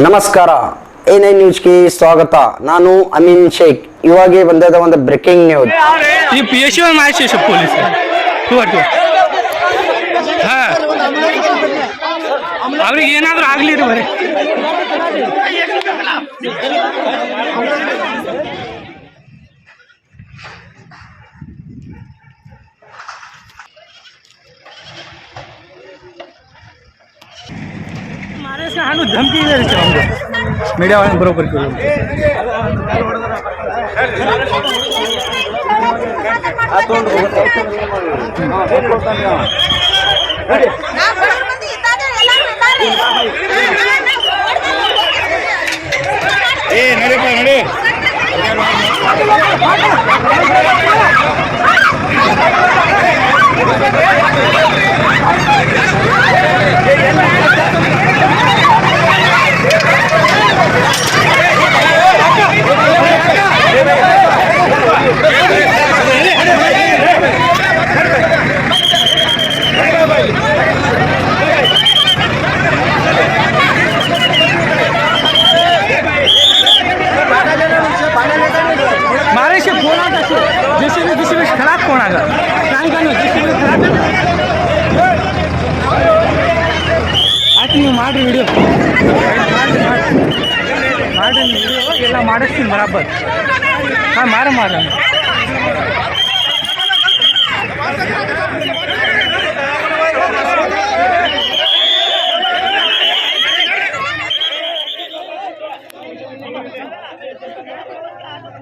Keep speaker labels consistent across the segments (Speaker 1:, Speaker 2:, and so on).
Speaker 1: ನಮಸ್ಕಾರ. A nine ನ್ಯೂಸ್ಗೆ ಸ್ವಾಗತ. ನಾನು ಅಮೀನ್ ಶೇಖ್. ಇವಾಗೆ ಬಂದದ ಒಂದು ಬ್ರೇಕಿಂಗ್ ನ್ಯೂಸ್.
Speaker 2: ಈ ಪೊಲೀಸ್. ಅವ್ರಿಗೆ ಏನಾದ್ರೂ ಆಗ್ಲಿ ರೀ ಬರೀ. ಹಾಡು ಧಮಕಿ ಇದೆ ರೀ ಮೀಡಿಯಾ ಬರೋಬ್ಬರಿ ಏ పోనాక ಆಯ್ತು ನೀವು ಮಾಡಿರಿ ವಿಡಿಯೋ ಮಾಡಿರಿ ವಿಡಿಯೋ ಎಲ್ಲ ಮಾಡಿಸ್ತೀನಿ ಬರಾಬರ್ ಹಾಂ ಮಾರ ಮಾರ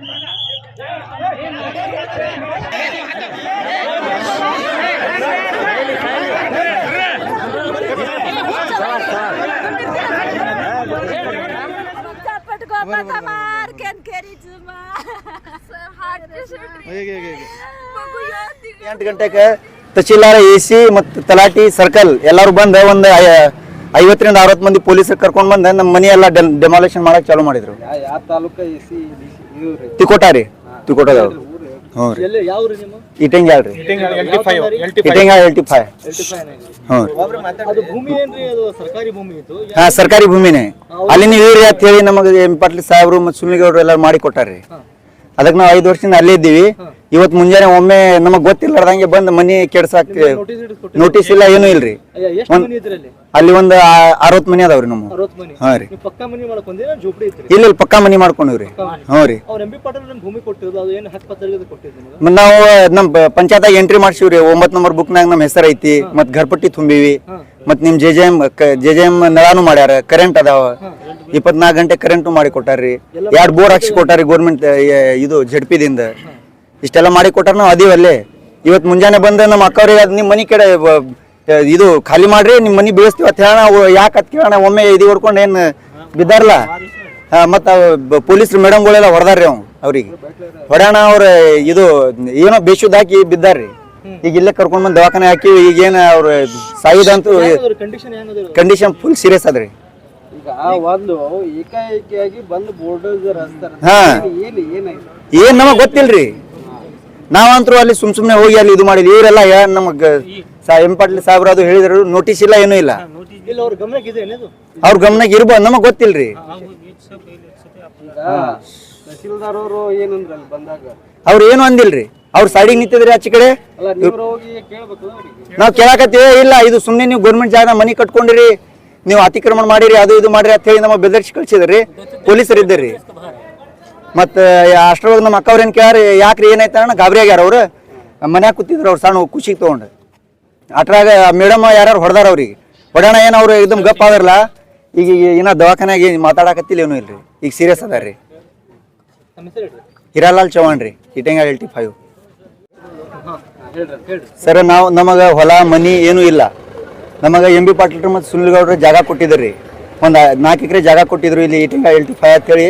Speaker 3: Thank you.
Speaker 1: ಎಂಟು ಗಂಟೆಗೆ ತಹಶೀಲ್ದಾರ ಎ ಸಿ ಮತ್ತು ತಲಾಟಿ ಸರ್ಕಲ್ ಎಲ್ಲರೂ ಬಂದು ಒಂದು ಐವತ್ತರಿಂದ ಅರವತ್ತು ಮಂದಿ ಪೊಲೀಸರು ಕರ್ಕೊಂಡು ಬಂದು ನಮ್ಮ ಮನೆ ಎಲ್ಲ ಡೆಮಾಲೇಷನ್ ಮಾಡಕ್ ಚಾಲೂ ಮಾಡಿದ್ರು.
Speaker 4: ಯಾವ ತಾಲೂಕ
Speaker 1: ಕೊಟ್ಟದ ರೀ ತಿಕೋಟದವ್ರು ಹ್ಞೂ ರೀ.
Speaker 4: ಎಲ್ಲಿ ಯಾವ ಊರು ನಿಮ್ಮ?
Speaker 1: ಇಟಂಗಿ ಹೇಳ್ರಿ ಇಟಂಗಿ ಏಳ್ಟಿ ಫೈವ್ ಹ್ಞೂ ರೀ.
Speaker 4: ಅದು ಭೂಮಿ ಏನ್ರಿ? ಅದು ಸರ್ಕಾರಿ ಭೂಮಿ ಇತ್ತು
Speaker 1: ಹಾ ಸರ್ಕಾರಿ ಭೂಮಿನೇ. ಅಲ್ಲಿ ನೀವು ಇವ್ರಿ ಅಂತ ಹೇಳಿ ನಮಗೆ ಎಂ ಪಾಟ್ಲಿ ಸಾಹೇಬ್ರು ಮತ್ತು ಎಲ್ಲರೂ ಮಾಡಿ ಕೊಟ್ಟಾರ್ರಿ. ಅದಕ್ಕೆ ನಾವು ಐದು ವರ್ಷದಿಂದ ಅಲ್ಲೇ ಇದ್ದೀವಿ. ಇವತ್ತು ಮುಂಜಾನೆ ಒಮ್ಮೆ ನಮಗೆ ಗೊತ್ತಿಲ್ಲದಂಗೆ ಬಂದು ಮನಿ ಕೆಡ್ಸಾಕ್
Speaker 4: ನೋಟಿಸ್
Speaker 1: ಇಲ್ಲ ಏನೂ ಇಲ್ರಿ.
Speaker 4: ಅಲ್ಲಿ?
Speaker 1: ಒಂದು ಅರವತ್ತು ಮನಿ ಅದಾವ್ರಿ ನಮ್ಮ. ಹಾ ರೀ.
Speaker 4: ಮಾಡ್ಕೊಂಡ್ರಿ
Speaker 1: ಇಲ್ಲ ಇಲ್ಲಿ ಪಕ್ಕಾ ಮನಿ ಮಾಡ್ಕೊಂಡಿವ್ರಿ. ಹ್ಞೂ ರೀ. ನಾವು ನಮ್ಮ ಪಂಚಾಯತ್ ಎಂಟ್ರಿ ಮಾಡ್ಸಿವ್ರಿ. ಒಂಬತ್ ನಂಬರ್ ಬುಕ್ನಾಗ ನಮ್ಮ ಹೆಸರು ಐತಿ. ಮತ್ ಘರ್ಪಟ್ಟಿ ತುಂಬಿವಿ. ಮತ್ ನಿಮ್ J J M J J M ನಳಾನು ಮಾಡ್ಯಾರ. ಕರೆಂಟ್ ಅದಾವ. ಇಪ್ಪತ್ನಾಲ್ಕು ಗಂಟೆ ಕರೆಂಟು ಮಾಡಿ ಕೊಟ್ಟಾರ್ರಿ. ಎರಡು ಬೋರ್ ಹಾಕ್ಸಿ ಕೊಟ್ಟಾರಿ ಗೋರ್ಮೆಂಟ್ ಇದು ದಿಂದ. ಇಷ್ಟೆಲ್ಲ ಮಾಡಿ ಕೊಟ್ಟಾರ ನಾವು ಅದೀವಿ ಅಲ್ಲೇ. ಇವತ್ತು ಮುಂಜಾನೆ ಬಂದ ನಮ್ಮ ಅಕ್ಕವ್ರಿಗೆ ಅದು ನಿಮ್ಮ ಮನೆ ಕಡೆ ಇದು ಖಾಲಿ ಮಾಡ್ರಿ ನಿಮ್ಮ ಮನೆ ಬೀಳಿಸ್ತೀವಿ ಅಂತ ಹೇಳೋಣ ಯಾಕೆ ಅತ್ ಕೇಳೋಣ ಒಮ್ಮೆ ಇದು ಹೊಡ್ಕೊಂಡು ಏನು ಬಿದ್ದಾರಲ್ಲ? ಮತ್ತು ಪೊಲೀಸ್ ಮೇಡಮ್ಗಳೆಲ್ಲ ಹೊಡೆದಾರ್ರಿ ಅವ್ನು ಅವ್ರಿಗೆ. ಹೊಡ್ಯಾಣ ಅವ್ರ ಇದು ಏನೋ ಬೇಶುದ್ ಹಾಕಿ ಬಿದ್ದಾರ್ರಿ. ಈಗ ಇಲ್ಲೇ ಕರ್ಕೊಂಡು ಬಂದು ದವಾಖಾನೆ ಹಾಕಿ ಈಗ ಅವ್ರು ಅವ್ರ ಸಾಯಿದಂತೂ
Speaker 4: ಕಂಡೀಷನ್
Speaker 1: ಫುಲ್ ಸೀರಿಯಸ್ ಅದ್ರಿ.
Speaker 4: ಈಗ ಒಂದು ಏಕಾಏಕಿಯಾಗಿ ಬಂದು ಬೋರ್ಡರ್ ಹಚ್ತಾರ.
Speaker 1: ಹಾ.
Speaker 4: ಏನು ಏನಾಯ್ತು
Speaker 1: ಏನ್ ನಮಗ್ ಗೊತ್ತಿಲ್ರಿ. ನಾವಂತ್ರು ಅಲ್ಲಿ ಸುಮ್ ಸುಮ್ನೆ ಹೋಗಿ ಅಲ್ಲಿ ಇದು ಮಾಡಿದ್ವಿ. ಇವರೆಲ್ಲ ನಮಗೆ ನಮಗ್ ಸಾ ಎಂ ಪಾಟೀಲ್ ಸಾಹೇಬ್ರು ಅದು ಹೇಳಿದ್ರು. ನೋಟಿಸ್ ಇಲ್ಲ ಏನೂ ಇಲ್ಲ.
Speaker 4: ಇಲ್ಲ ಅವ್ರ ಗಮನಕ್ಕೆ
Speaker 1: ಇರ್ಬೋದು ನಮಗ್ ಗೊತ್ತಿಲ್ರಿ.
Speaker 4: ಅವರು ಏನಂದ್ರ ಅಲ್ಲಿ ಬಂದಾಗ?
Speaker 1: ಅವ್ರು ಏನು ಅಂದಿಲ್ರಿ. ಅವ್ರ ಸೈಡಿಗೆ ನಿಂತಿದ್ರಿ ಆಚೆ ಕಡೆ?
Speaker 4: ಅಲ್ಲ ನೀವು ಹೋಗಿ ಕೇಳ್ಬೇಕು ಅವ್ರಿಗೆ
Speaker 1: ನಾವ್ ಕೇಳಾಕತ್ತೀವಿ ಇಲ್ಲ ಇದು ಸುಮ್ನೆ ನೀವು ಗೌರ್ಮೆಂಟ್ ಜಾಗ ಮನಿ ಕಟ್ಕೊಂಡಿರಿ. ನೀವು ಅತಿಕ್ರಮಣ ಮಾಡಿರಿ ಅದು ಇದು ಮಾಡಿರಿ ಅಂತ ಹೇಳಿ ನಮ್ಮ ಬೆದರ್ಸಿ ಕಳ್ಸಿದ್ರಿ. ಪೊಲೀಸರು ಇದ್ದರಿ ಮತ್ತ ಅಷ್ಟ್ರೊಳಗೆ ನಮ್ಮ ಅಕ್ಕವ್ರ ಏನ್ ಕೇಳ್ರಿ ಯಾಕ್ರಿ ಏನಾಯ್ತ ಅಣ್ಣ ಗಾಬರಿ ಆಗ್ಯಾರ ಅವ್ರು ಮನ್ಯಾಗ ಕೂತಿದ್ರು ಅವ್ರು ಸಣ್ಣ ಖುಷಿಗೆ ತಗೊಂಡು ಅಟ್ರಾಗ ಮೇಡಮ್ ಯಾರು ಹೊಡೆದಾರ ಅವ್ರಿಗೆ ಹೊಡೋಣ ಏನು ಅವ್ರು एकदम ಗಪ್ ಆದ್ರಲ್ಲ ಈಗ ಏನ ದವಾಖಾನ್ಯಾಗ ಏನ್ ಮಾತಾಡಕತ್ತಿಲ್ಲ ಏನೂ ಇಲ್ರಿ ಈಗ ಸೀರಿಯಸ್ ಅದಾರ್ರಿ
Speaker 4: ನಮ್ಮ ಹೆಸರು ಹೇಳ್ರಿ
Speaker 1: ಹಿರಾಲಾಲ್ ಚೌಹಾಣ್ ರೀ ಇಟಂಗ ಏಳ್ಟಿ ಫೈವ್
Speaker 4: ಹಾಂ ಹೇಳ್ರಿ ಹೇಳ್ರಿ
Speaker 1: ಸರ್ ನಾವು ನಮಗೆ ಹೊಲ ಮನಿ ಏನೂ ಇಲ್ಲ ನಮಗೆ ಎಂ ಬಿ ಪಾಟೀಲ್ ಮತ್ತು ಸುನಿಲ್ ಗೌಡ್ರು ಜಾಗ ಕೊಟ್ಟಿದ್ರಿ ಒಂದು ನಾಲ್ಕು ಎಕರೆ ಜಾಗ ಕೊಟ್ಟಿದ್ರು ಇಲ್ಲಿ ಇಟಿಂಗ ಎಲ್ಟಿ ಫೈವ್ ಅಂತೇಳಿ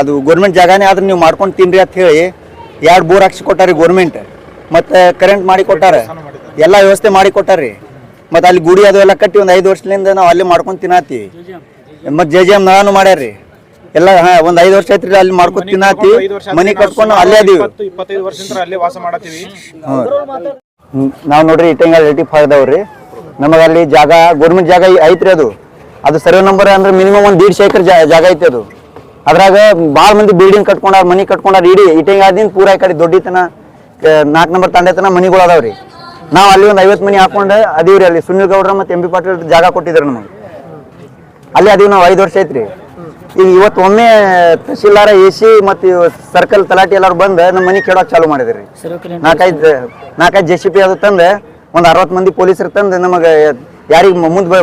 Speaker 1: ಅದು ಗೌರ್ಮೆಂಟ್ ಜಾಗನೇ ಆದ್ರೆ ನೀವು ಮಾಡ್ಕೊಂಡು ತಿನ್ರಿ ಅಂತ ಹೇಳಿ ಎರಡು ಬೋರ್ ಹಾಕ್ಸಿ ಕೊಟ್ಟಾರಿ ಗೌರ್ಮೆಂಟ್ ಮತ್ತು ಕರೆಂಟ್ ಮಾಡಿ ಕೊಟ್ಟಾರ. ಎಲ್ಲ ವ್ಯವಸ್ಥೆ ಮಾಡಿ ಕೊಟ್ಟಾರಿ. ಮತ್ತು ಅಲ್ಲಿ ಗುಡಿ ಅದು ಎಲ್ಲ ಕಟ್ಟಿ ಒಂದು ಐದು ವರ್ಷದಿಂದ ನಾವು ಅಲ್ಲಿ ಮಾಡ್ಕೊಂಡು ತಿನ್ನತ್ತೀವಿ ಮತ್ತು ಜೆ ಜೆ ಎಂ ನಳಾನು ಮಾಡ್ಯಾರಿ ಎಲ್ಲ ಹಾ ಒಂದು ಐದು ವರ್ಷ ಐತ್ರಿ ಅಲ್ಲಿ ಮಾಡ್ಕೊಂಡು ತಿನ್ನತ್ತಿ ಮನಿ ಕಟ್ಕೊಂಡು ಅಲ್ಲೇ ಅದೀವಿ.
Speaker 5: ಇಪ್ಪತ್ತೈದು ವರ್ಷದಿಂದ ಅಲ್ಲೇ ವಾಸ ಮಾಡತ್ತೀವಿ.
Speaker 1: ನಾವು ನೋಡ್ರಿ ಇಟ್ಟಂಗ ರೇಟಿ ಫಾಯ್ದವ್ರಿ ನಮಗೆ ಅಲ್ಲಿ ಜಾಗ ಗೌರ್ಮೆಂಟ್ ಜಾಗ ಐತ್ರಿ ಅದು. ಅದು ಸರ್ವೆ ನಂಬರ್ ಅಂದ್ರೆ ಮಿನಿಮಮ್ ಒಂದು ದೀಡ್ ಎಕರೆ ಜಾಗ ಐತಿ ಅದು. ಅದ್ರಾಗ ಭಾಳ ಮಂದಿ ಬಿಲ್ಡಿಂಗ್ ಕಟ್ಕೊಂಡಾರ, ಮನಿ ಕಟ್ಕೊಂಡಾರ, ಇಡೀ ಇಟಿಂಗ್ ಆದಿಂದ ಪೂರ ಈ ಕಡೆ ದೊಡ್ಡಿತನ ನಾಲ್ಕು ನಂಬರ್ ತಂಡೆತನ ಮನಿಗಳು ಅದಾವ್ರಿ ನಾವು ಅಲ್ಲಿ ಒಂದು ಐವತ್ತು ಮನಿ ಹಾಕೊಂಡು ಅದೀವ್ರಿ ಅಲ್ಲಿ ಸುನಿಲ್ ಗೌಡ್ರ ಮತ್ತು ಎಂ ಬಿ ಪಾಟೀಲ್ ಜಾಗ ಕೊಟ್ಟಿದ್ರು ನಮಗೆ. ಅಲ್ಲಿ ಅದೀವಿ ನಾವು ಐದು ವರ್ಷ ಐತ್ರಿ. ಈಗ ಇವತ್ತು ಒಮ್ಮೆ ತಹಶೀಲ್ದಾರ, ಎ ಸಿ ಮತ್ತು ಸರ್ಕಲ್ ತಲಾಟಿ ಎಲ್ಲಾರು ಬಂದು ನಮ್ಮ ಮನೆ ಕೇಳೋಕೆ ಚಾಲು ಮಾಡಿದ್ರಿ. ನಾಲ್ಕೈದು ನಾಲ್ಕೈದು ಜೆ ಸಿ ಪಿ ಅದು ತಂದು ಒಂದು ಅರವತ್ತು ಮಂದಿ ಪೊಲೀಸರು ತಂದು ನಮಗೆ ಯಾರಿಗೆ ಮುಂದೆ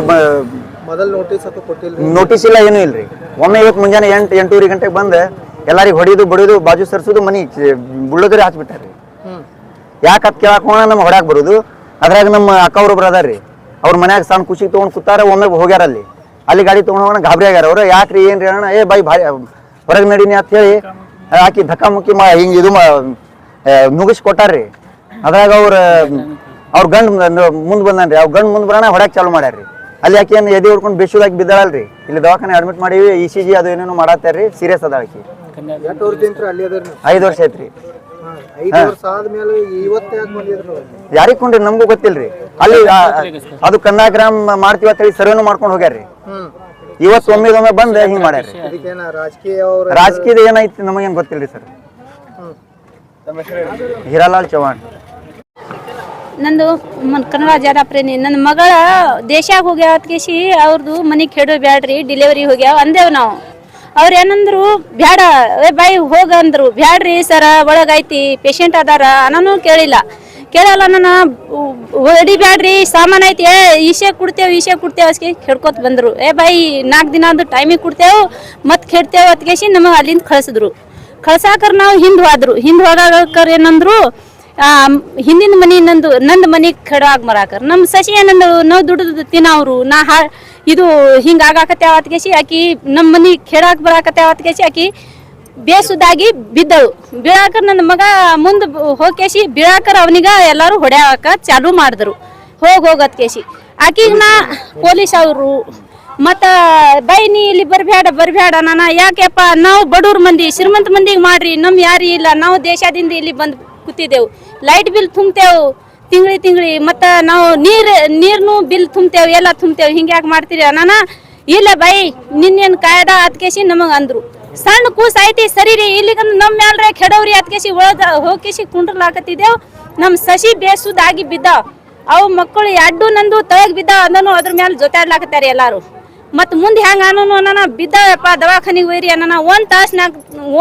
Speaker 4: ಮೊದಲ್ ನೋಟಿಸ್ ಅಥವಾ ಕೊಟ್ಟಿಲ್ಲ
Speaker 1: ನೋಟಿಸ್ ಇಲ್ಲ ಏನೂ ಇಲ್ರಿ. ಒಮ್ಮೆ ಇವತ್ತು ಮುಂಜಾನೆ ಎಂಟು ಎಂಟೂವರೆ ಗಂಟೆಗೆ ಬಂದು ಎಲ್ಲರಿಗೆ ಹೊಡಿಯೋದು ಬಡಿಯೋದು ಬಾಜು ಸರ್ಸೋದು ಮನಿ ಬುಳ್ಳೋದ್ರಿ ಹಾಕ್ಬಿಟ್ಟಾರ್ರಿ. ಯಾಕೆ ಅದು ಕೇಳಕ್ ಹೋಗೋಣ ನಮ್ಮ ಹೊಡ್ಯಾಕ್ ಬರೋದು. ಅದ್ರಾಗ ನಮ್ಮ ಅಕ್ಕ ಅದಾರ ರೀ ಅವ್ರ ಮನ್ಯಾಗ ಸಣ್ಣ ಖುಷಿಗೆ ತೊಗೊಂಡು ಕೂತಾರ ಒಮ್ಮೆ ಹೋಗ್ಯಾರ ಅಲ್ಲಿ. ಅಲ್ಲಿ ಗಾಡಿ ತೊಗೊಂಡು ಹೋಗೋಣ ಗಾಬರಿ ಆಗ್ಯಾರ ಅವ್ರ. ಯಾಕ್ರಿ ಏನ್ರಿ ಅಣ್ಣ? ಏ ಬೈ ಭಾರಿ ಹೊರಗೆ ನಡೀನಿ ಅಂತ ಹೇಳಿ ಆಕಿ ಧಕ್ಕಾಮುಕ್ಕಿ ಮಾ ಹಿಂಗೆ ಇದು ಮಾ ನುಗ್ಗಿಸಿ ಕೊಟ್ಟಾರ್ರಿ ಅದ್ರಾಗ ಅವ್ರ ಅವ್ರ ಗಂಡ್ ಮುಂದೆ ಬಂದನ್ರಿ. ಅವ್ರ ಗಂಡ್ ಮುಂದೆ ಬರೋಣ ಹೊಡ್ಯಾಕೆ ಚಾಲು ಮಾಡ್ಯಾರ್ರಿ. ಅಲ್ಲಿ ಆಕೆ ಏನು ಎದೆ ಹೊಡ್ಕೊಂಡು ಆಗಿ ಬಿದ್ದಾಳಲ್ರಿ? ಇಲ್ಲಿ ದವಾಖಾನೆ ಅಡ್ಮಿಟ್ ಮಾಡೀವಿ ಇ ಸಿ ಜಿ ಅದು ಏನೇನೋ ಮಾಡತ್ತಾರ್ರಿ ಸೀರಿಯಸ್ ಅದ ಆಕಿ ಐದು ವರ್ಷ ಐತ್ರಿ ಯಾರಿಗೆ ಕೊಂಡ್ರಿ? ನಮಗೂ ಗೊತ್ತಿಲ್ರಿ. ಅಲ್ಲಿ ಅದು ಕನ್ನಾಗ್ರಾಮ್ ಮಾಡ್ತೀವಿ ಅಂತ ಹೇಳಿ ಸರ್ವೇನು ಮಾಡ್ಕೊಂಡು ಹೋಗ್ಯಾರ್ರಿ. ಇವತ್ತು ಒಮ್ಮೆ ಒಮ್ಮೆ ಬಂದ್ ಹಿಂಗ್
Speaker 4: ಮಾಡ್ಯಾರ
Speaker 1: ರಾಜಕೀಯದ ಏನೈತಿ ನಮಗೇನ್ ಗೊತ್ತಿಲ್ರಿ ಸರ್? ಹೀರಾಲಾಲ್ ಚೌಹಾಣ್
Speaker 6: ನಂದು ಕನ್ನಡ ಜಾಡ ಪ್ರೇಮಿ. ನನ್ನ ಮಗಳ ದೇಶಾಗ ಹೋಗ್ಯಾವ ಅತ್ಕೇಸಿ ಅವ್ರದ್ದು ಮನೆಗೆ ಕೆಡೋ ಬ್ಯಾಡ್ರಿ ಡಿಲಿವರಿ ಹೋಗ್ಯಾವ ಅಂದೇವ್ ನಾವು. ಅವ್ರು ಏನಂದ್ರು, ಬ್ಯಾಡ, ಏ ಬಾಯಿ ಹೋಗ ಅಂದ್ರು. ಬ್ಯಾಡ್ರಿ ಸರ ಒಳಗೈತಿ ಪೇಷಂಟ್ ಅದಾರ. ಅನ್ನೋನು ಕೇಳಿಲ್ಲ. ಕೇಳಲ್ಲ ನನ್ನ ಹೊಡಿ ಬ್ಯಾಡ್ರಿ, ಸಾಮಾನ್ ಐತಿ, ಏ ಈಶೆ ಕೊಡ್ತೇವ್ ಈಶೆ ಕೊಡ್ತೇವ್ ಅಸ್ಕೆ ಕೆಡ್ಕೊತ ಬಂದ್ರು. ಏ ಬಾಯಿ ನಾಲ್ಕು ದಿನ ಅದು ಟೈಮಿಗೆ ಕೊಡ್ತೇವ್, ಮತ್ತೆ ಕೆಡ್ತೇವ್ ಅತ್ಕೇಸಿ ನಮಗೆ ಅಲ್ಲಿಂದ ಕಳ್ಸಿದ್ರು. ಕಳ್ಸಾಕರ್ ನಾವು ಹಿಂದ್ ಹೋದ್ರು. ಹಿಂದ್ ಹೋಗಾಕರ್ ಏನಂದ್ರು ಆ, ಹಿಂದಿನ ಮನಿ ನಂದು ನಂದು ಮನಿ ಕೆಡಾಗ ಮರಾಕರ್. ನಮ್ಮ ಸಸಿ ಏನಂದಳು ನಾವು ದುಡ್ದು ತಿನ್ನವ್ರು ನಾ ಹಾ ಇದು ಹಿಂಗ ಆಗಾಕತ್ತೆ ಅತ್ಕೇಸಿ ಆಕಿ ನಮ್ಮ ಮನಿ ಕೆಡಾಕ್ ಬರಾಕತ್ತೆ ಅತ್ಕೇಸಿ ಆಕಿ ಬೇಸುದಾಗಿ ಬಿದ್ದಳು. ಬೀಳಾಕರ್ ನನ್ನ ಮಗ ಮುಂದ್ ಹೋಗೇಸಿ ಬೀಳಾಕರ್ ಅವನಿಗ ಎಲ್ಲಾರು ಹೊಡ್ಯಾಕ ಚಾಲು ಮಾಡಿದ್ರು. ಹೋಗ್ ಹೋಗತ್ ಕೇಸಿ ಆಕಿಗ್ ನಾ ಪೊಲೀಸ್ ಅವರು ಮತ್ತ ಬೈ ನೀ ಇಲ್ಲಿ ಬರ್ಬ್ಯಾಡ ಬರ್ಬ್ಯಾಡ ನಾನ ಯಾಕೆಪ್ಪ ನಾವು ಬಡೂರ್ ಮಂದಿ ಶ್ರೀಮಂತ ಮಂದಿಗೆ ಮಾಡ್ರಿ ನಮ್ ಯಾರಿ ಇಲ್ಲ ನಾವು ದೇಶದಿಂದ ಇಲ್ಲಿ ಬಂದ್ ಕೂತಿದ್ದೆವು. Light bill ತುಂಬತೇವು ತಿಂಗಳಿ ತಿಂಗ್ಳಿ. ಮತ್ತ ನಾವು ನೀರ್, ನೀರ್ನು ಬಿಲ್ ತುಂಬ್ತೇವ್, ಎಲ್ಲ ತುಂಬ್ತೇವ್. ಹಿಂಗ್ಯಾಕ್ ಮಾಡ್ತೀರಿ ಅನ್ನ ಇಲ್ಲ ಬೈ ನಿನ್ನೇನ್ ಕಾಯ್ದ ಅದ್ಕೇಸಿ ನಮಗ್ ಅಂದ್ರು. ಸಣ್ಣ ಕೂಸ್ ಐತಿ, ಸರಿ ರೀ. ಇಲ್ಲಿಗಂದ್ ನಮ್ ಮ್ಯಾಲ್ರೆ ಕೆಡವ್ರಿ ಅದ್ಕೇಸಿ ಒಳಗ ಹೋಗಿಸಿ ಕುಂಡ್ರಲಾಕತ್ತಿದ್ದೇವ್ ನಮ್ ಸಸಿ ಬೇಸುದಾಗಿ ಬಿದ್ದ ಅವು ಮಕ್ಕಳು ಎಡ್ಡು ನಂದು ತಳಗ್ ಬಿದ್ದ ಅಂದನು ಅದ್ರ ಮೇಲೆ ಜೊತಾಡ್ಲಾಕತ್ತಾರೆ ಎಲ್ಲಾರು. ಮತ್ ಮುಂದೆ ಹೆಂಗ ಅನ್ನೋನು ಅನ್ನ ಬಿದ್ದಾವಪ್ಪ ದವಾಖಾನಿಗೆ ಒಯ್ರಿ ಅನ್ನ ಒಂದ್ ತಾಸ್ನಾಗ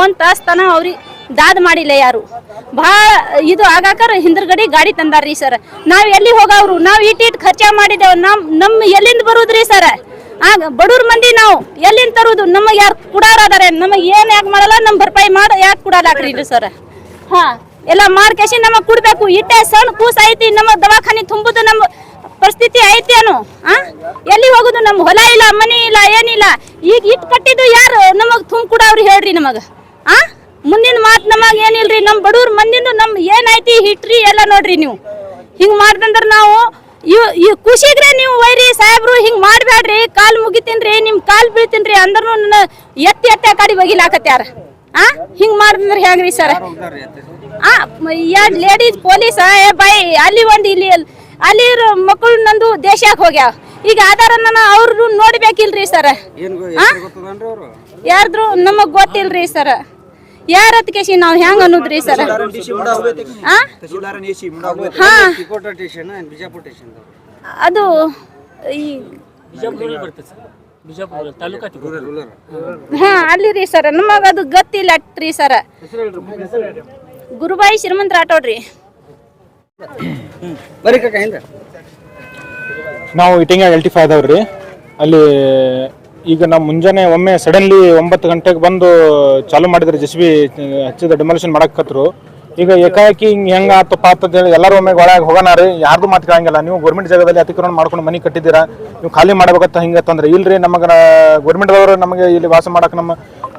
Speaker 6: ಒಂದ್ ತಾಸ್ ತನ ಅವ್ರಿಗೆ ದಾದ್ ಮಾಡಿಲ್ಲ ಯಾರು? ಭಾಳ ಇದು ಆಗಾಕರ ಹಿಂದ್ರಗಡಿ ಗಾಡಿ ತಂದಾರ್ರಿ ಸರ್ ನಾವ್ ಎಲ್ಲಿ ಹೋಗವ್ರು? ನಾವ್ ಇಟ್ ಇಟ್ ಖರ್ಚ ಮಾಡಿದೇವ್. ನಮ್ ನಮ್ ಎಲ್ಲಿಂದ ಬರುದ್ರಿ ಸರ್ ಆಗ ಬಡೂರ್ ಮಂದಿ ನಾವು ಎಲ್ಲಿಂದ ತರುದು? ನಮಗ್ ಯಾರು ಕುಡಾರ ಅದಾರೆ ನಮಗ್ ಏನ್ ಯಾಕೆ ಮಾಡಲ್ಲ? ನಮ್ ಭರ್ಪಾಯಿ ಮಾಡ ಯಾಕೆ ಕುಡಾಲಾಕ್ರಿ ಸರ್ ಹಾ, ಎಲ್ಲ ಮಾರ್ಕೇಶಿ ನಮಗ್ ಕುಡ್ಬೇಕು. ಇಟ್ಟೆ ಸಣ್ಣ ಕೂಸ್ ಐತಿ, ನಮ್ಮ ದವಾಖಾನೆ ತುಂಬುದು ನಮ್ಮ ಪರಿಸ್ಥಿತಿ ಐತಿ ಅನು. ಆ? ಎಲ್ಲಿ ಹೋಗುದು? ನಮ್ ಹೊಲ ಇಲ್ಲ, ಮನಿ ಇಲ್ಲ, ಏನಿಲ್ಲ. ಈಗ ಇಟ್ ಕಟ್ಟಿದ್ದು ಯಾರು? ನಮಗ್ ತುಂಬ ಕುಡವ್ರಿ ಹೇಳ್ರಿ ನಮಗ. ಆ? ಮುಂದಿನ ಮಾತ್ ನಮಗ್ ಏನಿಲ್ರಿ? ನಮ್ ಬಡವ್ರ ಮಂದಿಂದು ನಮ್ ಏನೈತಿ ಹಿಟ್ರಿ ಎಲ್ಲ ನೋಡ್ರಿ ನೀವು. ಹಿಂಗ್ ಮಾಡ್ದಂದ್ರ ನಾವು ಇವ್ ಈ ಖುಷಿಗ್ರೆ ನೀವು ವೈರಿ ಸಾಹೇಬ್ರು ಹಿಂಗ್ ಮಾಡ್ಬೇಡ್ರಿ ಕಾಲ್ ಮುಗಿತೀನ್ರಿ ನಿಮ್ ಕಾಲ್ ಬೀಳ್ತೀನ್ರಿ ಅಂದ್ರೂ ನನ್ನ ಎತ್ತಿ ಎತ್ತಿ ಆ ಕಡೆ ಬಗಿಲಾಕತ್ಯಾರ. ಆ? ಹಿಂಗ್ ಮಾಡ್ದಂದ್ರ ಹೆಂಗ್ರಿ ಸರ್? ಆ ಎರಡ್ ಲೇಡೀಸ್ ಪೊಲೀಸ್ ಏ ಬಾಯ್ ಅಲ್ಲಿ ಒಂದ್ ಇಲ್ಲಿ ಅಲ್- ಅಲ್ಲಿ ಮಕ್ಕಳು ನಂದು ದೇಶಕ್ಕೆ ಹೋಗ್ಯಾವ. ಈಗ ಆಧಾರನ ಅವ್ರು ನೋಡ್ಬೇಕಿಲ್ರಿ ಸರ್? ಯಾರ್ದ್ರು ನಮಗ್ ಗೊತ್ತಿಲ್ರಿ ಸರ್? ಯಾರ ಕೇಸಿ ನಾವ್ ಹೆಂಗ್ ಅನ್ನೋದ್ರಿ ಸರ್? ಅದು ಈ ಹಾ ಅಲ್ಲಿ ರೀ ಸರ್. ನಮಗ ಅದು ಗೊತ್ತಿಲ್ಲ ರೀ ಸರ್. ಗುರುಬಾಯಿ ಶ್ರೀಮಂತ ರಾಠೋಡ್ರಿ.
Speaker 4: ಬರೀ ಕಾಕ ಹಿಂದೆ.
Speaker 5: ನಾವು ಇಟಿಂಗ ಎಲ್ಟಿ ಫೈವ್ ಅದಾವ್ರಿ. ಅಲ್ಲಿ ಈಗ ನಾವು ಮುಂಜಾನೆ ಒಮ್ಮೆ ಸಡನ್ಲಿ ಒಂಬತ್ತು ಗಂಟೆಗೆ ಬಂದು ಚಾಲು ಮಾಡಿದ್ರೆ ಜೆಸ್ ಬಿ ಹಚ್ಚಿದ ಡಿಮಾಲಿಷನ್ ಈಗ ಏಕಾಏಕಿ ಹಿಂಗೆ ಹೆಂಗೆ ಆತಪ್ಪ ಅಂತ ಹೇಳಿ ಎಲ್ಲರೂ ಒಮ್ಮೆ ಒಳಗೆ ಹೋಗೋಣ ರೀ, ಯಾರ್ದು ಮಾತು ಕೇಳಂಗಿಲ್ಲ. ನೀವು ಗೌರ್ಮೆಂಟ್ ಜಾಗದಲ್ಲಿ ಅತಿಕ್ರಮಣ ಮಾಡ್ಕೊಂಡು ಮನೆ ಕಟ್ಟಿದ್ದೀರಾ, ನೀವು ಖಾಲಿ ಮಾಡ್ಬೇಕಂತ ಹಿಂಗೆ ತಂದ್ರೆ ಇಲ್ರಿ, ನಮಗೆ ಗೌರ್ಮೆಂಟ್ದವರು ನಮಗೆ ಇಲ್ಲಿ ವಾಸ ಮಾಡಕ್ಕೆ ನಮ್ಮ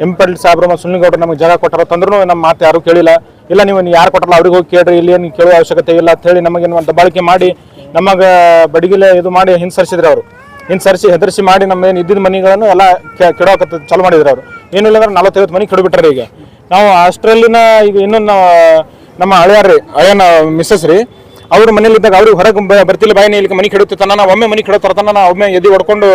Speaker 5: ಎಂ ಪಿ ಸಾಹೇಬ್ರು ಮತ್ತು ಸುನಿಲ್ ಗೌಡ್ರು ನಮಗೆ ಜಾಗ ಕೊಟ್ಟಾರ ತಂದ್ರೂ ನಮ್ಮ ಮಾತು ಯಾರು ಕೇಳಿಲ್ಲ. ಇಲ್ಲ, ನೀವು ಯಾರು ಕೊಟ್ಟಲ್ಲ ಅವ್ರಿಗೆ ಹೋಗಿ ಕೇಳ್ರಿ, ಇಲ್ಲಿ ಏನು ಕೇಳುವ ಅವಶ್ಯಕತೆ ಇಲ್ಲ ಅಂತ ಹೇಳಿ ನಮಗೇನು ದಬ್ಬಾಳಿಕೆ ಮಾಡಿ, ನಮಗೆ ಬಡಗಿಲೆ ಇದು ಮಾಡಿ ಹಿಂಸರಿಸಿದ್ರೆ ಅವರು. ಹಿಂಸರಿಸಿ ಹೆದರಿಸಿ ಮಾಡಿ ನಮ್ಮ ಏನು ಇದ್ದಿದ್ದ ಮನೆಗಳನ್ನು ಎಲ್ಲ ಕೆಡೋಕತ್ತ ಚಾಲು ಮಾಡಿದ್ರು ಅವರು. ಏನು ಇಲ್ಲ ಅಂದ್ರೆ ನಲವತ್ತೈವತ್ತು ಮನೆ ಕೆಡಬಿಟ್ರೆ ಈಗ. ನಾವು ಅಷ್ಟರಲ್ಲಿನ ಈಗ ಇನ್ನೊಂದು ನಮ್ಮ ಹಳೆಯಾರ್ರಿ ರೀ, ಹಳೆಯನ ಮಿಸ್ಸಸ್ ರೀ, ಅವ್ರ ಮನೇಲಿದ್ದಾಗ ಅವ್ರಿಗೆ ಹೊರಗೆ ಬರ್ತಿಲ್ಲ ಬಾಯಿನ ಇಲ್ಲಿ ಮನೆ ಕೆಡುತ್ತೆ ನಾವು ಒಮ್ಮೆ ಮನೆ ಕೆಡೋ ತರತನ ನಾವು ಒಮ್ಮೆ ಎದಿ ಹೊಡ್ಕೊಂಡು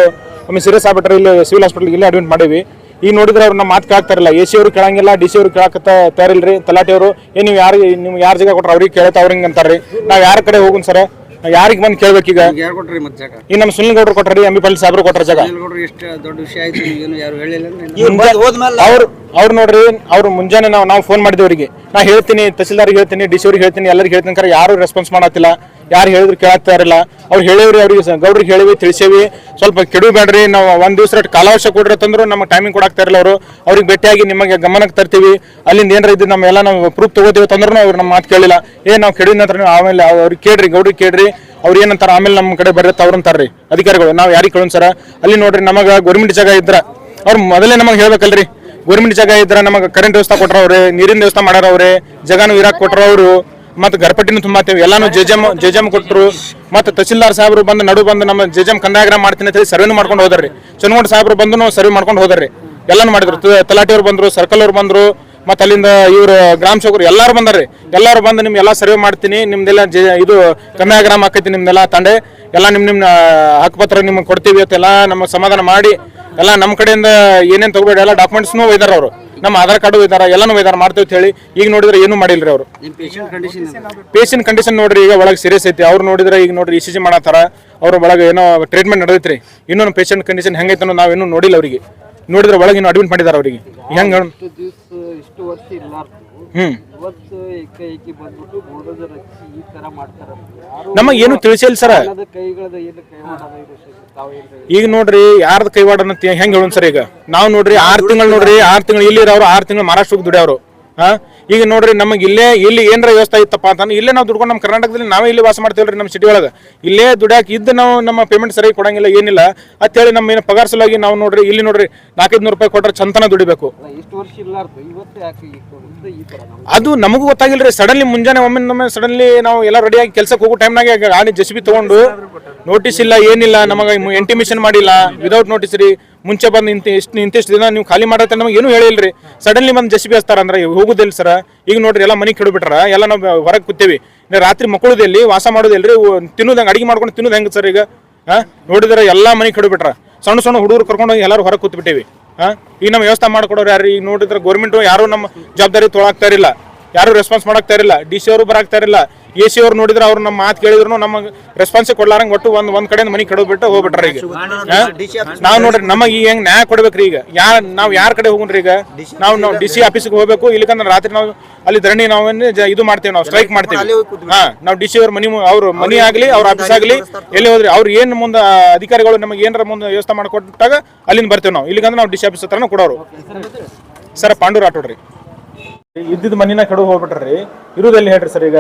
Speaker 5: ಒಮ್ಮೆ ಸೀರಿಯಸ್ ಆಗ್ಬಿಟ್ರೆ ಇಲ್ಲಿ ಸಿವಿಲ್ ಹಾಸ್ಪಿಟಲ್ಗೆ ಇಲ್ಲೇ ಅಡ್ಮಿಟ್ ಮಾಡೀವಿ ಈಗ ನೋಡಿದ್ರೆ ಅವ್ರು ನಮ್ಮ ಮಾತು ಕೇಳ್ತಾರಿಲ್ಲ ಎ ಸಿ ಅವ್ರು ಕೇಳಂಗಿಲ್ಲ ಡಿ ಸಿ ಅವ್ರು ಕೇಳಕತ್ತ ತಯಾರಿಲ್ರಿ, ತಲಾಟಿ ಅವರು. ಏ, ನೀವು ಯಾರು ನೀವು ಯಾರು ಜಾಗ ಕೊಟ್ರು ಅವ್ರಿಗೆ ಕೇಳತ್ತ ಅವ್ರಿಗೆ ಅಂತಾರ್ರಿ. ನಾವು ಯಾರ ಕಡೆ ಹೋಗುನ್ ಸರ? ಯಾರಿಗೆ ಬಂದು ಕೇಳ್ಬೇಕೀಗ?
Speaker 7: ಯಾರು ಕೊಟ್ರಿ ಮತ್ತೆ ಜಾಗ?
Speaker 5: ಈ ನಮ್ಮ ಸುನಿಲ್ ಗೌಡ್ರು ಕೊಟ್ರಿ ಎಂ ಬಿ ಪಾಟೀಲ್ ಸಾಹೇಬ್ರು ಕೊಟ್ರ ಜಾಗ?
Speaker 7: ಮೇಲ್ಗೌಡ್ರು ಎಷ್ಟು ದೊಡ್ಡ ವಿಷಯ ಆಯ್ತು ಏನು ಯಾರು ಹೇಳಿಲ್ಲ
Speaker 5: ಅವ್ರು ಅವ್ರು ನೋಡ್ರಿ ಅವ್ರು ಮುಂಜಾನೆ ನಾವು ನಾವು ಫೋನ್ ಮಾಡಿದ್ವಿ ಅವರಿಗೆ. ನಾ ಹೇಳ್ತೀನಿ ತಹಸೀಲ್ದಾರ್ಗೆ ಹೇಳ್ತೀನಿ ಡಿ ಸಿ ಅವ್ರಿಗೆ ಹೇಳ್ತೀನಿ ಎಲ್ಲರಿಗೆ ಹೇಳ್ತೀನಿ ಕರೆ ಯಾರು ರೆಸ್ಪಾನ್ಸ್ ಮಾಡತ್ತಿಲ್ಲ ಯಾರು ಹೇಳಿದ್ರು ಕೇಳ್ತಾ ಇರಲ್ಲ. ಅವ್ರು ಹೇಳಿವ್ರಿ ಅವ್ರಿಗೆ ಗೌಡ್ರಿಗೆ ಹೇಳಿವಿ, ತಿಳಿಸೇವಿ. ಸ್ವಲ್ಪ ಕೆಡು ಬೇಡ್ರಿ ನಾವು ಒಂದು ದಿವಸ ಕಾಲಾವಶ ಕೊಡ್ರಿ ತಂದ್ರು ನಮಗೆ ಟೈಮಿಂಗ್ ಕೊಡಾಕ್ತಾ ಇರಲ್ಲ ಅವರು. ಅವ್ರಿಗೆ ಭೇಟಿಯಾಗಿ ನಿಮಗೆ ಗಮನಕ್ಕೆ ತರ್ತೀವಿ. ಅಲ್ಲಿಂದ ಏನಾರ ಇದ್ದು ಎಲ್ಲ ನಾವು ಪ್ರೂಫ್ ತಗೋತೀವಿ ತಂದ್ರು ಅವ್ರು ನಮ್ಮ ಮಾತು ಕೇಳಿಲ್ಲ. ಏ, ನಾವು ಕೆಡಿದ ನಂತರ ಆಮೇಲೆ ಅವ್ರಿಗೆ ಕೇಳ್ರಿ, ಗೌಡ್ರಿಗೆ ಕೇಳ್ರಿ. ಅವ್ರು ಏನಂತಾರೆ ಆಮೇಲೆ ನಮ್ಮ ಕಡೆ ಬರ್ರಿ ಅವ್ರು ಅಂತಾರ್ರಿ. ಅಧಿಕಾರಿಗಳು, ನಾವು ಯಾರಿಗೆ ಕೇಳೋಣ ಸರ? ಅಲ್ಲಿ ನೋಡ್ರಿ ನಮಗೆ ಗೌರ್ಮೆಂಟ್ ಜಾಗ ಇದ್ರ. ಅವ್ರು ಮೊದಲೇ ನಮಗೆ ಹೇಳ್ಬೇಕಲ್ರಿ. ಗೌರ್ಮೆಂಟ್ ಜಾಗ ಇದ್ರೆ ನಮಗೆ ಕರೆಂಟ್ ವ್ಯವಸ್ಥೆ ಕೊಟ್ಟರು ನೀರಿನ ವ್ಯವಸ್ಥೆ ಮಾಡ್ಯಾರ ಜಗಾನು ಇರಾಕ್ ಕೊಟ್ಟರು ಅವರು ಮತ್ತೆ ಗರ್ಪಟ್ಟಿನ ತುಂಬಾತೇವೆ. ಎಲ್ಲಾನು ಜೆಜಮ್ ಜೆಜಮ್ ಕೊಟ್ಟರು ಮತ್ತೆ ತಹಸೀಲ್ದಾರ್ ಸಾಹೇಬರು ಬಂದು ನಡು ಬಂದು ನಮ್ಮ ಜೆಜಮ್ ಕಂದಾಗ್ರಾಮ ಮಾಡ್ತೀನಿ ಅಂತ ಹೇಳಿ ಸರ್ವೇನು ಮಾಡ್ಕೊಂಡು ಹೋದ್ರಿ ಚನ್ನಗೊಂಡ ಸಾಹೇಬರು ಬಂದು ಸರ್ವೆ ಮಾಡ್ಕೊಂಡು ಹೋದ್ರಿ ಎಲ್ಲಾನು ಮಾಡಿದ್ರು. ತ- ತಲಾಟಿ ಅವ್ರು ಬಂದ್ರು, ಸರ್ಕಲ್ ಅವ್ರು ಬಂದರು, ಮತ್ತು ಅಲ್ಲಿಂದ ಇವರು ಗ್ರಾಮ ಸೇವಕರು ಎಲ್ಲರೂ ಬಂದಾರ್ರಿ. ಎಲ್ಲಾರು ಬಂದು ನಿಮ್ ಎಲ್ಲಾ ಸರ್ವೆ ಮಾಡ್ತೀನಿ, ನಿಮ್ದೆಲ್ಲ ಜೆ- ಇದು ಕನ್ಯಾಗ್ರಾಮ ಹಾಕೈತಿ ನಿಮ್ದೆಲ್ಲ ತಂಡೆ. ಎಲ್ಲ ನಿಮ್ಮ ನಿಮ್ಮ ಹಕ್ಕುಪತ್ರ ನಿಮ್ಗೆ ಕೊಡ್ತೀವಿ ಅಂತ ಎಲ್ಲ ನಮ್ಮ ಸಮಾಧಾನ ಮಾಡಿ, ಎಲ್ಲ ನಮ್ಮ ಕಡೆಯಿಂದ ಏನೇನು ತಗೋಬೇಡಿ ಎಲ್ಲ ಡಾಕ್ಯುಮೆಂಟ್ಸ್ನು ಒಯ್ದಾರ ಅವರು. ನಮ್ಮ ಆಧಾರ್ ಕಾರ್ಡ್ ಇದಾರ ಎಲ್ಲಾನು ಇದಾರ ಮಾಡ್ತೇವೆ ಅಂತ ಹೇಳಿ ಈಗ ನೋಡಿದ್ರೆ ಏನು ಮಾಡಿಲ್ರಿ ಅವರು.
Speaker 7: ನಿಮ್ಮ ಪೇಷಂಟ್ ಕಂಡೀಷನ್
Speaker 5: ಪೇಷಂಟ್ ಕಂಡೀಷನ್ ನೋಡ್ರಿ ಈಗ ಒಳಗೆ ಸೀರಿಯಸ್ ಐತಿ. ಅವ್ರು ನೋಡಿದ್ರೆ ಈಗ ನೋಡ್ರಿ ಇ ಸಿ ಜಿ ಮಾಡತ್ತಾರ. ಅವ್ರ ಒಳಗೆ ಏನೋ ಟ್ರೀಟ್ಮೆಂಟ್ ನಡೆದೈತ್ರಿ. ಇನ್ನೊಂದು ಪೇಷಂಟ್ ಕಂಡೀಷನ್ ಹೆಂಗೈತೆ ನಾವು ನಾವೇನು ನೋಡಿಲ್ಲ ಅವರಿಗೆ. ನೋಡಿದ್ರೆ ಒಳಗೆ ಇನ್ನು ಅಡ್ಮಿಟ್ ಮಾಡಿದಾರೆ ಅವರಿಗೆ. ಹೆಂಗ
Speaker 7: ಇವತ್ತು ಏಕೈಕಿ ಬಂದ್ಬಿಟ್ಟು ಬುಲ್ಡೋಜರ್ ಹಚ್ಚಿ ಈ ತರ ಮಾಡ್ತಾರ.
Speaker 5: ನಮಗೆ ಏನು ತಿಳಿಸಿಲ್ಲ ಸರ್.
Speaker 7: ಅಲ್ಲದ ಕೈಗಳದ ಏನು ಕೈ ಮಾಡೋದ ಇದು ತಾವು ಏನ್ರಿ
Speaker 5: ಈಗ ನೋಡ್ರಿ ಯಾರ್ದ ಕೈವಾಡ ಅಂತ ಹೆಂಗ್ ಹೇಳೋಣ ಸರ್ ಈಗ? ನಾವು ನೋಡ್ರಿ ಆರ್ ತಿಂಗಳು ನೋಡ್ರಿ ಆರ್ ತಿಂಗಳು ಇಲ್ಲಿ ಅವ್ರು ಆರ್ ತಿಂಗಳು ಮಹಾರಾಷ್ಟ್ರಕ್ಕೆ ದುಡಿಯವ್ರು. ಹಾ ಈಗ ನೋಡ್ರಿ ನಮಗೆ ಇಲ್ಲೇ ಇಲ್ಲಿ ಏನರ ವ್ಯವಸ್ಥೆ ಇತ್ತಪ್ಪ ಅಂತಂದ್ರೆ ಇಲ್ಲೇ ನಾವು ದುಡ್ಕೊಂಡು ನಮ್ಮ ಕರ್ನಾಟಕದಲ್ಲಿ ನಾವೇ ಇಲ್ಲಿ ವಾಸ ಮಾಡ್ತೀವ್ರಿ ನಮ್ಮ ಸಿಟಿ ಒಳಗೆ. ಇಲ್ಲೇ ದುಡ್ಯಾಕ ಇದ್ದು ನಾವು ನಮ್ಮ ಪೇಮೆಂಟ್ ಸರಿಯಾಗಿ ಕೊಡಂಗಿಲ್ಲ ಏನಿಲ್ಲ. ಅಂತೇಳಿ ನಮ್ಮ ಏನು ಪಗಾರ ಸಲುವಾಗಿ ನಾವು ನೋಡ್ರಿ ಇಲ್ಲಿ ನೋಡ್ರಿ ನಾಲ್ಕೈದು ನೂರು ರೂಪಾಯಿ ಕೊಟ್ಟರೆ ಚಂತನ ದುಡಿಬೇಕು. ಅದು ನಮಗೂ ಗೊತ್ತಾಗಿಲ್ರಿ ಸಡನ್ಲಿ ಮುಂಜಾನೆ ಒಮ್ಮೆ ನಮ್ಮ ಸಡನ್ಲಿ ನಾವು ಎಲ್ಲ ರೆಡಿಯಾಗಿ ಕೆಲಸಕ್ಕೆ ಹೋಗೋ ಟೈಮ್ನಾಗೆ ಗಾಡಿ ಜೆ ಸಿ ಬಿ ತಗೊಂಡು ನೋಟಿಸ್ ಇಲ್ಲ ಏನಿಲ್ಲ ನಮಗೆ ಎಂಟಿಮಿಷನ್ ಮಾಡಿಲ್ಲ ವಿದೌಟ್ ನೋಟಿಸ್ ರೀ. ಮುಂಚೆ ಬಂದು ಇಂತ ಇಷ್ಟು ಇಂತಿಷ್ಟು ದಿನ ನೀವು ಖಾಲಿ ಮಾಡತ್ತೆ ನಮಗೆ ಏನು ಹೇಳಿಲ್ರಿ. ಸಡನ್ಲಿ ಬಂದು ಜಸ್ಬಿ ಹಚ್ತಾರ ಅಂದ್ರೆ ಹೋಗುದಿಲ್ಲ ಸರ್ ಈಗ ನೋಡ್ರಿ ಎಲ್ಲ ಮನೆ ಕೆಡಬಿಟ್ರ ಎಲ್ಲ ನಾವು ಹೊರಗೆ ಕೂತೇವಿ. ರಾತ್ರಿ ಮಕ್ಕಳದಲ್ಲಿ ವಾಸ ಮಾಡೋದಿಲ್ರಿ ತಿನ್ನೋದಂಗೆ ಅಡಿಗೆ ಮಾಡ್ಕೊಂಡು ತಿನ್ನೋದು ಹೆಂಗೆ ಸರ್ ಈಗ? ಹಾಂ ನೋಡಿದ್ರೆ ಎಲ್ಲ ಮನೆ ಕೆಡಬಿಟ್ರ ಸಣ್ಣ ಸಣ್ಣ ಹುಡುಗರು ಕರ್ಕೊಂಡು ಹೋಗಿ ಎಲ್ಲರೂ ಹೊರಗೆ ಕೂತ್ಬಿಟ್ಟೇವಿ. ಹಾಂ ಈಗ ನಮ್ಮ ವ್ಯವಸ್ಥೆ ಮಾಡ್ಕೊಡೋರು ಯಾರು ಈಗ ನೋಡಿದ್ರೆ ಗೌರ್ಮೆಂಟು ಯಾರು ನಮ್ಮ ಜವಾಬ್ದಾರಿ ತೊಳಾಗ್ತಾ ಇರಲಿಲ್ಲ. ಯಾರು ರೆಸ್ಪಾನ್ಸ್ ಮಾಡಾಕ್ತಾ ಇರಲಿಲ್ಲ. ಡಿ ಸಿ ಅವರು ಬರಾಕ್ತಾ ಇರಲಿಲ್ಲ. ಎ ಸಿ ಅವ್ರು ನೋಡಿದ್ರೆ ಅವ್ರು ನಮ್ಮ ಮಾತು ಕೇಳಿದ್ರು ನಮಗೆ ರೆಸ್ಪಾನ್ಸ್ ಕೊಡ್ಲಾರಂಗೆ ಒಟ್ಟು ಒಂದ್ ಒಂದ್ ಕಡೆಯಿಂದ ಮನಿ ಕಡದ್ ಬಿಟ್ಟು ಹೋಗ್ಬಿಟ್ರ ಈಗ. ನಾವು ನೋಡ್ರಿ ನಮಗೆ ಈಗ ಹೆಂಗ್ ನ್ಯಾಯ ಕೊಡ್ಬೇಕ್ರಿ ಈಗ. ಯಾರ್ ನಾವು ಯಾರ ಕಡೆ ಹೋಗ್ರಿ ಈಗ? ನಾವು ನಾವು ಡಿ ಸಿ ಆಫೀಸ್ಗೆ ಹೋಗ್ಬೇಕು ಇಲ್ಲಿಕಂದ್ರೆ ರಾತ್ರಿ ನಾವು ಅಲ್ಲಿ ಧರಣಿ ನಾವು ಇದು ಮಾಡ್ತೇವೆ ನಾವು ಸ್ಟ್ರೈಕ್ ಮಾಡ್ತೇವೆ. ಹಾ ನಾವು ಡಿ ಸಿ ಅವ್ರ ಮನಿ ಮು- ಅವ್ರ ಮನಿ ಆಗ್ಲಿ ಅವ್ರ ಆಫೀಸ್ ಆಗ್ಲಿ ಎಲ್ಲಿ ಹೋದ್ರಿ? ಅವ್ರು ಏನ್ ಮುಂದೆ ಅಧಿಕಾರಿಗಳು ನಮಗೆ ಏನಾರ ಮುಂದೆ ವ್ಯವಸ್ಥೆ ಮಾಡ್ಕೊಟ್ಟಾಗ ಅಲ್ಲಿಂದ ಬರ್ತೇವೆ ನಾವು. ಇಲ್ಲಿಗಂದ್ರೆ ನಾವು ಡಿ ಸಿ ಆಫೀಸ್ ಹತ್ರನೂ ಕೊಡೋರು. ಸರ್ ಪಾಂಡೂರ್ ಆಟೋಡ್ರಿ. ಇದ್ದಿದ್ ಮನಿನ ಕೆಡು ಹೋಗ್ಬಿಟ್ರಿ. ಇರುದಲ್ಲಿ ಹೇಳ್ರಿ ಸರ್ ಈಗ?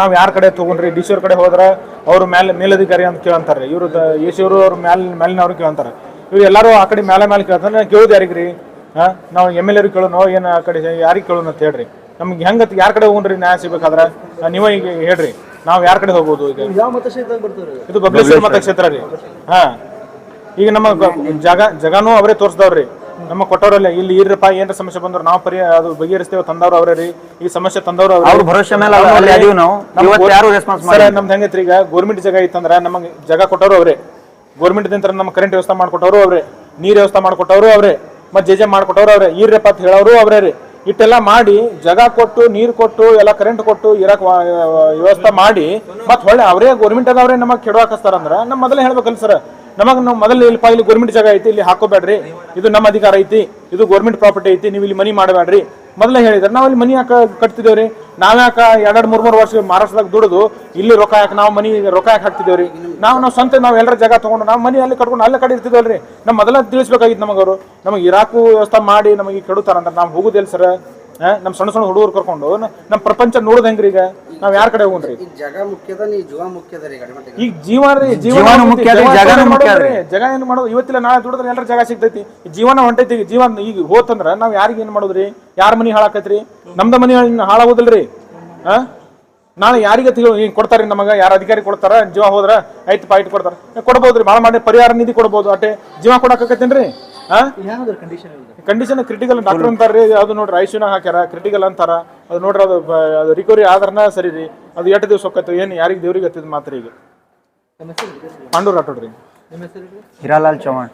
Speaker 5: ನಾವು ಯಾರ ಕಡೆ ತಗೊಂಡ್ರಿ? ಡಿ ಸಿ ಅವ್ರ ಕಡೆ ಹೋದ್ರೆ ಅವ್ರ ಮೇಲೆ ಮೇಲಧಿಕಾರಿ ಅಂತ ಕೇಳಂತಾರೆ. ಇವರು ಎ ಸಿ ಅವರು ಅವ್ರ ಮ್ಯಾಲ ಮೇಲಿನವ್ರು ಕೇಳಂತಾರೆ. ಇವ್ರು ಎಲ್ಲರೂ ಆ ಕಡೆ ಮೇಲೆ ಮೇಲೆ ಕೇಳ್ತಾರೆ. ಕೇಳೋದು ಯಾರಿಗ್ರಿ? ಹಾ ನಾವು ಎಂ ಎಲ್ ಎ ಕೇಳೋನು ಏನು ಆ ಕಡೆ ಯಾರಿಗೆ ಕೇಳೋಣ ಅಂತ ಹೇಳ್ರಿ. ನಮ್ಗೆ ಹೆಂಗ ಯಾರ ಕಡೆ ಹೋಗ್ರಿ ನ್ಯಾಯ ಸಿಗ್ಬೇಕಾದ್ರೆ? ನೀವೇ ಈಗ ಹೇಳ್ರಿ. ನಾವು ಯಾರ ಕಡೆ ಹೋಗ್ಬೋದು ಈಗ? ಇದು ಬಬ್ಲೇಶ್ವರ ಮತಕ್ಷೇತ್ರ ರೀ. ಹಾ ಈಗ ನಮ್ಮ ಜಾಗ ಜಗಾನು ಅವರೇ ತೋರಿಸ್ದವ್ರಿ. ನಮ್ಮ ಕೊಟ್ಟವರಲ್ಲ ಇಲ್ಲಿ ಇರ್ರಪ್ಪ ಏನ್ರ ಸಮಸ್ಯೆ ಬಂದ್ರು ನಾವು ಪರಿ ಅದು ಬಗೆಹರಿಸ್ತೇವೆ ತಂದವ್ರು ಅವ್ರ ರೀ ಈ ಸಮಸ್ಯೆ ತಂದವ್ರು ಅವ್ರೇ.
Speaker 1: ಅವ್ರ ಭರವಸೆ ಮೇಲೆ ಅಲ್ಲಿ ಅದೀವಿ ನಾವು. ಇವತ್ತು ಯಾರು ರೆಸ್ಪಾನ್ಸ್
Speaker 5: ಸರ್
Speaker 1: ಮಾಡಿ
Speaker 5: ನಮ್ದು ಹೆಂಗೈತ್ರಿ ಈಗ ಗೋರ್ಮೆಂಟ್ ಜಾಗ ಇತ್ತಂದ್ರೆ ನಮಗೆ ಜಾಗ ಕೊಟ್ಟವರು ಅವರೇ. ಗೋರ್ಮೆಂಟ್ ದಿಂತ್ರ ನಮ್ಮ ಕರೆಂಟ್ ವ್ಯವಸ್ಥೆ ಮಾಡ್ಕೊಟ್ಟವರು ಅವರೇ. ನೀರ್ ವ್ಯವಸ್ಥೆ ಮಾಡ್ಕೊಟ್ಟವರು ಅವರೇ. ಮತ್ತೆ ಜೆ ಜೆ ಮಾಡ್ಕೊಟ್ಟವ್ರು ಅವರೇ. ಈರ್ರಪ್ಪ ಅಂತ ಹೇಳೋರು ಅವರೇ ರೀ. ಇಟ್ಟೆಲ್ಲ ಮಾಡಿ ಜಾಗ ಕೊಟ್ಟು ನೀರ್ ಕೊಟ್ಟು ಎಲ್ಲ ಕರೆಂಟ್ ಕೊಟ್ಟು ಇರಕ್ ವ್ಯವಸ್ಥೆ ಮಾಡಿ ಮತ್ತೆ ಹೊಳ್ಳೆ ಅವರೇ ಗೋರ್ಮೆಂಟ್ ಅದವ್ರೆ ನಮಗೆ ಕೆಡವಾಕಸ್ತಾರ ಅಂದ್ರ ನಮ್ಮ ಮೊದಲೇ ಹೇಳ್ಬೇಕಲ್ಲ ಸರ್. ನಮಗ್ ನಾವು ಮೊದಲು ಇಲ್ಲಿ ಇಲ್ಲಿ ಗೌರ್ಮೆಂಟ್ ಜಾಗ ಐತಿ, ಇಲ್ಲಿ ಹಾಕೋಬೇಡ್ರಿ. ಇದು ನಮ್ಮ ಅಧಿಕಾರ ಐತಿ, ಇದು ಗೌರ್ಮೆಂಟ್ ಪ್ರಾಪರ್ಟಿ ಐತಿ, ನೀವು ಇಲ್ಲಿ ಮನಿ ಮಾಡಬೇಡ್ರಿ. ಮೊದಲೇ ಹೇಳಿದ್ರೆ, ನಾವು ಇಲ್ಲಿ ಮನಿ ಯಾಕೆ ಕಟ್ತಿದ್ದೇವ್ರಿ. ನಾವ್ಯಾಕ ಎರಡೆರಡು ಮೂರ್, ಮೂರು ವರ್ಷ ಮಹಾರಾಷ್ಟ್ರದಾಗ ದುಡಿದು, ಇಲ್ಲಿ ರೊಕ್ಕ ಯಾಕೆ ನಾವು ಮನಿ ರೊಕ್ಕ ಯಾಕೆ ಹಾಕ್ತಿದೇವ್ರಿ ನಾವು ನಾವು ಸ್ವಂತ, ನಾವು ಎಲ್ಲರ ಜಾಗ ತಗೊಂಡು, ನಾವು ಮನಿ ಅಲ್ಲಿ ಕಟ್ಕೊಂಡು ಅಲ್ಲೇ ಕಡೆ ಇರ್ತಿದ್ವಲ್ರಿ ನಮ್ಮ ಮೊದಲ ತಿಳಿಸ್ಬೇಕಾಗಿತ್ತು ನಮಗೆ ಅವರು ನಮಗೆ ಇರಾಕು ವ್ಯವಸ್ಥೆ ಮಾಡಿ ನಮಗೆ ಕೆಡುತ್ತಾರಂತ, ನಾವು ಹೋಗುದಿಲ್ಲ ಸರ್. ನಮ್ಮ ಸಣ್ಣ ಸಣ್ಣ ಹುಡುಗರು ಕರ್ಕೊಂಡು ನಮ್ ನಮ್ಮ ಪ್ರಪಂಚ ನೋಡೋದ್ ಹೆಂಗ್ರಿ ಈಗ? ನಾವ್ ಯಾರ ಕಡೆ ಹೋಗ್ರಿ
Speaker 7: ಈ ಜಗ ಮುಖ್ಯದ ನೀ ಜೀವ ಮುಖ್ಯದ ರೀ ಗಡಿಮಟ್ಟಿಗೆ
Speaker 5: ಈಗ ಜೀವನ ರೀ
Speaker 1: ಜೀವನ ಮುಖ್ಯ ಅದ್ರಿ, ಜಗನೂ ಮುಖ್ಯ ಅದ್ರಿ.
Speaker 5: ಜಗ ಏನ್ ಮಾಡೋದು? ಇವತ್ತಿಲ್ಲ ನಾಳೆ ದುಡಿದ್ರೆ ಎಲ್ಲರ ಜಗ ಸಿಗ್ತೈತಿ. ಈ ಜೀವನ ಹೊಂಟೈತಿ ಈಗ ಜೀವನ ಈಗ ಹೋತಂದ್ರ ನಾವ್ ಯಾರಿಗ ಏನ್ ಮಾಡೋದ್ರಿ? ಯಾರ ಮನಿ ಹಾಳಾಕತ್ರಿ? ನಮ್ದ ಮನಿ ಹಾಳಾಗೋದಿಲ್ರಿ? ಹಾ? ನಾಳೆ ಯಾರಿಗೆ ಕೊಡ್ತಾರ್ರಿ ನಮಗ? ಯಾರ ಅಧಿಕಾರಿ ಕೊಡ್ತಾರ? ಜೀವ ಹೋದ್ರ ಐತ್ ಪಾಯಿಂಟ್ ಕೊಡ್ತಾರ. ಏ, ಕೊಡ್ಬೋದ್ರಿ ಭಾಳ ಮಾಡಿ ಪರಿಹಾರ ನಿಧಿ ಕೊಡ್ಬೋದು. ಅಟ್ಟೆ ಜೀವ ಕೊಡಾಕತ್ತೇನ್ರಿ
Speaker 4: ಕಂಡೀಷನ್
Speaker 5: ಕ್ರಿಟಿಕಲ್ ಡಾಕ್ಟರ್ ಅಂತಾರ್ರಿ ಅದು ನೋಡ್ರಿ ಐಸಿಯುನ ಹಾಕ್ಯಾರ ಕ್ರಿಟಿಕಲ್ ಅಂತಾರ. ಅದು ನೋಡ್ರಿ ಅದು ಅದು ರಿಕವರಿ ಆದ್ರನ ಸರಿ ರೀ. ಅದು ಎಷ್ಟು ದಿವಸ ಹೋಗತ್ತೆ ಏನು ಯಾರಿಗೆ ದೇವ್ರಿಗೆ ಹತ್ತಿದ ಮಾತ್ರ ಈಗ. ಪಾಂಡೂರ್ ಆಟೋಡ್ರಿ
Speaker 8: ನಿಮ್ಮ ಹೆಸರು?
Speaker 1: ಹಿರಾಲಾಲ್ ಚೌಹಾಣ್.